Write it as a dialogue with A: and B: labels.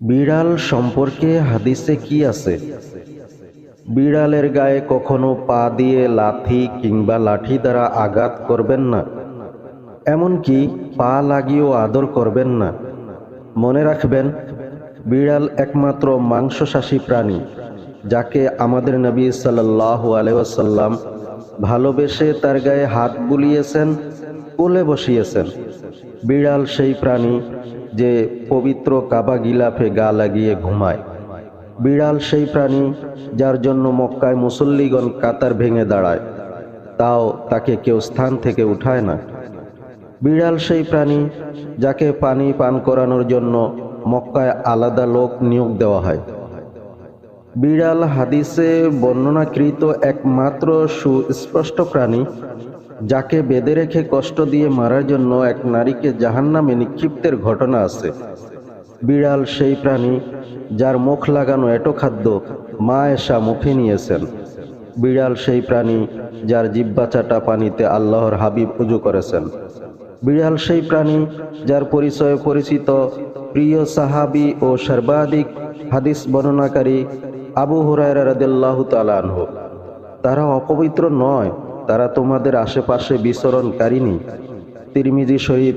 A: বিড়াল সম্পর্কে হাদিসে কি আছে? বিড়ালের গায়ে কখনো পা দিয়ে লাথি কিংবা লাঠি দ্বারা আঘাত করবেন না। এমনকি পা লাগিয়েও আদর করবেন না। মনে রাখবেন, বিড়াল একমাত্র মাংসশাসী প্রাণী। যাকে আমাদের নবী সাল্লাহ আলহাসাল্লাম ভালোবেসে তার গায়ে হাত বুলিয়েছেন, কোলে বসিয়েছেন। বিড়াল সেই প্রাণী যে পবিত্র কাবা গিলাফে গা লাগিয়ে ঘুমায়। বিড়াল সেই প্রাণী যার জন্য মক্কায় মুসল্লিগণ কাতার ভেঙে দাঁড়ায়। তাও তাকে কেউ স্থান থেকে উঠায় না। বিড়াল সেই প্রাণী যাকে পানি পান করানোর জন্য মক্কায় আলাদা লোক নিয়োগ দেওয়া হয়। বিড়াল হাদিসে বর্ণনাকৃত একমাত্র সুস্পষ্ট প্রাণী, যাকে বেঁধে রেখে কষ্ট দিয়ে মারার জন্য এক নারীকে জাহান্নামে নিক্ষিপ্তের ঘটনা আছে। বিড়াল সেই প্রাণী যার মুখ লাগানো এটো খাদ্য মা এসা মুখে নিয়েছেন। বিড়াল সেই প্রাণী যার জিব্বাচাটা পানিতে আল্লাহর হাবিব উজু করেছেন। বিড়াল সেই প্রাণী যার পরিচয়ে পরিচিত প্রিয় সাহাবি ও সর্বাধিক হাদিস বর্ণনাকারী আবু হুরায়রা রাদিয়াল্লাহু তাআলা আনহু তারা অপবিত্র নয় তারা তোমাদের আশেপাশে বিচরণকারিনী তিরমিজি শরীফ